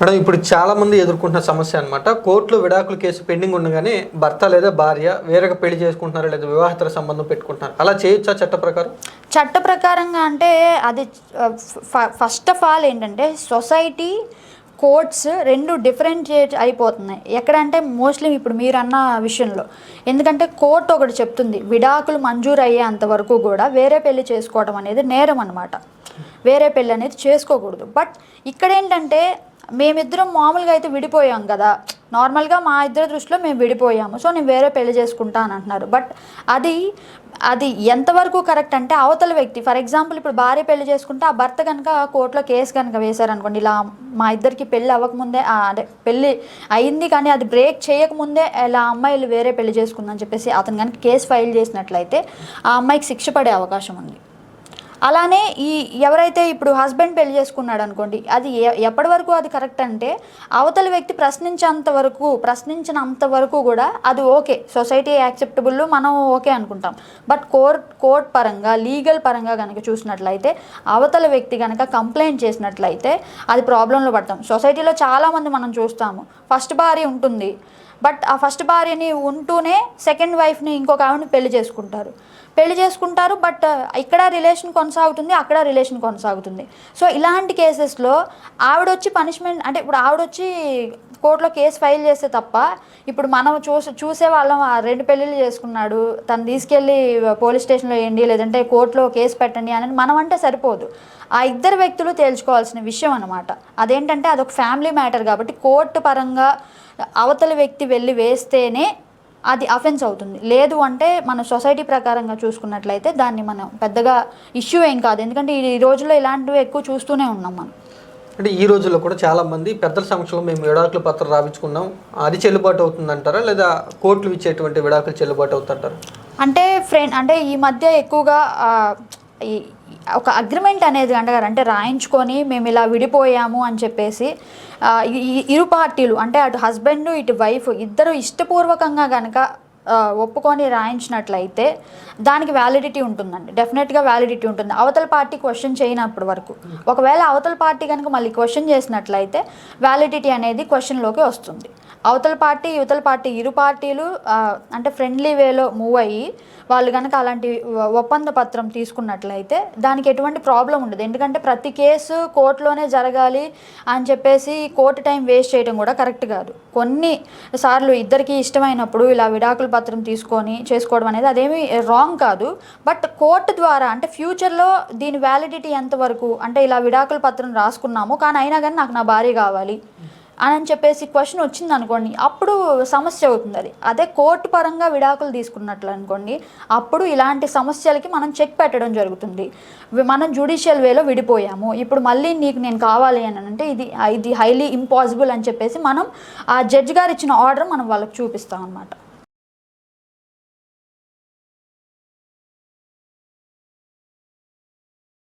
Madam ఇప్పుడు చాలా మంది ఎదుర్కొంటున్న సమస్య అనమాట కోర్టులో విడాకుల కేసు పెండింగ్ ఉండగానే భర్త లేదా భార్య వేరొక పెళ్ళి చేసుకుంటున్నారు లేదా వివాహేతర సంబంధం పెట్టుకుంటున్నారు? అలా చేయొచ్చా చట్ట ప్రకారం? చట్ట ప్రకారంగా అంటే అది ఫస్ట్ ఆఫ్ ఆల్ ఏంటంటే సొసైటీ కోర్ట్స్ రెండు డిఫరెన్షియేట్ అయిపోతున్నాయి. ఎక్కడంటే మోస్ట్లీ ఇప్పుడు మీరు అన్న విషయంలో. ఎందుకంటే కోర్టు ఒకటి చెప్తుంది విడాకులు మంజూరు అయ్యేంత వరకు కూడా వేరే పెళ్ళి చేసుకోవడం అనేది నేరం అనమాట వేరే పెళ్ళి అనేది చేసుకోకూడదు. బట్ ఇక్కడ ఏంటంటే మేమిద్దరం మామూలుగా అయితే విడిపోయాం కదా. నార్మల్గా మా ఇద్దరి దృష్టిలో మేము విడిపోయాము. సో నేను వేరే పెళ్ళి చేసుకుంటా అని అంటున్నారు. బట్ అది అది ఎంతవరకు కరెక్ట్ అంటే అవతల వ్యక్తి ఫర్ ఎగ్జాంపుల్ ఇప్పుడు భార్య పెళ్ళి చేసుకుంటే ఆ భర్త కనుక కోర్టులో కేసు కనుక వేశారనుకోండి ఇలా మా ఇద్దరికి పెళ్ళి అవ్వకముందే ఆ, అదే పెళ్ళి అయింది కానీ అది బ్రేక్ చేయకముందే ఇలా అమ్మాయిలు వేరే పెళ్ళి చేసుకుందని చెప్పేసి అతను కనుక కేసు ఫైల్ చేసినట్లయితే ఆ అమ్మాయికి శిక్ష పడే అవకాశం ఉంది. అలానే ఈ ఎవరైతే ఇప్పుడు హస్బెండ్ పెళ్ళి చేసుకున్నాడు అనుకోండి అది ఎప్పటి వరకు అది కరెక్ట్ అంటే అవతలి వ్యక్తి ప్రశ్నించేంత వరకు ప్రశ్నించినంత వరకు కూడా అది ఓకే సొసైటీ యాక్సెప్టబుల్ మనం ఓకే అనుకుంటాం. బట్ కోర్ట్ కోర్ట్ పరంగా లీగల్ పరంగా కనుక చూసినట్లయితే అవతల వ్యక్తి కనుక కంప్లైంట్ చేసినట్లయితే అది ప్రాబ్లంలో పడతాం. సొసైటీలో చాలామంది మనం చూస్తాము. ఫస్ట్ భార్య ఉంటుంది బట్ ఆ ఫస్ట్ భార్యని ఉంటూనే సెకండ్ వైఫ్ని ఇంకొక ఆవిడని పెళ్ళి చేసుకుంటారు. పెళ్ళి చేసుకుంటారు బట్ ఇక్కడ రిలేషన్ కొనసాగుతుంది అక్కడ రిలేషన్ కొనసాగుతుంది. సో ఇలాంటి కేసెస్లో ఆవిడొచ్చి పనిష్మెంట్ అంటే ఇప్పుడు ఆవిడొచ్చి కోర్టులో కేసు ఫైల్ చేస్తే తప్ప ఇప్పుడు మనం చూసే చూసే వాళ్ళం ఆ రెండు పెళ్ళిళ్ళు చేసుకున్నాడు తను తీసుకెళ్ళి పోలీస్ స్టేషన్లో వేయండి లేదంటే కోర్టులో కేసు పెట్టండి అని మనం అంటే సరిపోదు. ఆ ఇద్దరు వ్యక్తులు తేల్చుకోవాల్సిన విషయం అనమాట అదేంటంటే అదొక ఫ్యామిలీ మ్యాటర్ కాబట్టి కోర్టు పరంగా అవతల వ్యక్తి వెళ్ళి వేస్తేనే అది అఫెన్స్ అవుతుంది. లేదు అంటే మన సొసైటీ ప్రకారంగా చూసుకున్నట్లయితే దాన్ని మనం పెద్దగా ఇష్యూ ఏం కాదు. ఎందుకంటే ఈ రోజుల్లో ఇలాంటివి ఎక్కువ చూస్తూనే ఉన్నాం మనం. అంటే ఈ రోజుల్లో కూడా చాలా మంది పెద్దల సమక్షంలో మేము విడాకుల పత్రం రాపించుకున్నాం అది చెల్లుబాటు అవుతుందంటారా? లేదా కోర్టులు ఇచ్చేటువంటి విడాకులు చెల్లుబాటు అవుతుంటారా అంటే ఫ్రెండ్ అంటే ఈ మధ్య ఎక్కువగా ఒక అగ్రిమెంట్ అనేది అంటారు అంటే రాయించుకొని మేము ఇలా విడిపోయాము అని చెప్పేసి ఇరు పార్టీలు అంటే అటు హస్బెండ్ ఇటు వైఫ్ ఇద్దరు ఇష్టపూర్వకంగా కనుక ఒప్పుకొని రాయించినట్లయితే దానికి వ్యాలిడిటీ ఉంటుందండి. డెఫినెట్గా వ్యాలిడిటీ ఉంటుంది. అవతల పార్టీ క్వశ్చన్ చేయనప్పటి వరకు. ఒకవేళ అవతల పార్టీ కనుక మళ్ళీ క్వశ్చన్ చేసినట్లయితే వ్యాలిడిటీ అనేది క్వశ్చన్లోకి వస్తుంది. అవతల పార్టీ యువతల పార్టీ ఇరు పార్టీలు అంటే ఫ్రెండ్లీ వేలో మూవ్ అయ్యి వాళ్ళు కనుక అలాంటి ఒప్పంద పత్రం తీసుకున్నట్లయితే దానికి ఎటువంటి ప్రాబ్లం ఉండదు. ఎందుకంటే ప్రతి కేసు కోర్టులోనే జరగాలి అని చెప్పేసి కోర్టు టైం వేస్ట్ చేయడం కూడా కరెక్ట్ కాదు. కొన్ని సార్లు ఇద్దరికి ఇష్టమైనప్పుడు ఇలా విడాకులు పత్రం తీసుకొని చేసుకోవడం అనేది అదేమి రాంగ్ కాదు. బట్ కోర్టు ద్వారా అంటే ఫ్యూచర్లో దీని వ్యాలిడిటీ ఎంతవరకు అంటే ఇలా విడాకుల పత్రం రాసుకున్నాము కానీ అయినా కానీ నాకు నా భార్య కావాలి అని అని చెప్పేసి క్వశ్చన్ వచ్చింది అనుకోండి అప్పుడు సమస్య అవుతుంది అది. అదే కోర్టు పరంగా విడాకులు తీసుకున్నట్లు అనుకోండి అప్పుడు ఇలాంటి సమస్యలకి మనం చెక్ పెట్టడం జరుగుతుంది. మనం జుడిషియల్ వేలో విడిపోయాము. ఇప్పుడు మళ్ళీ నీకు నేను కావాలి అని అంటే ఇది ఇది హైలీ ఇంపాసిబుల్ అని చెప్పేసి మనం ఆ జడ్జి గారు ఇచ్చిన ఆర్డర్ మనం వాళ్ళకి చూపిస్తాం అనమాట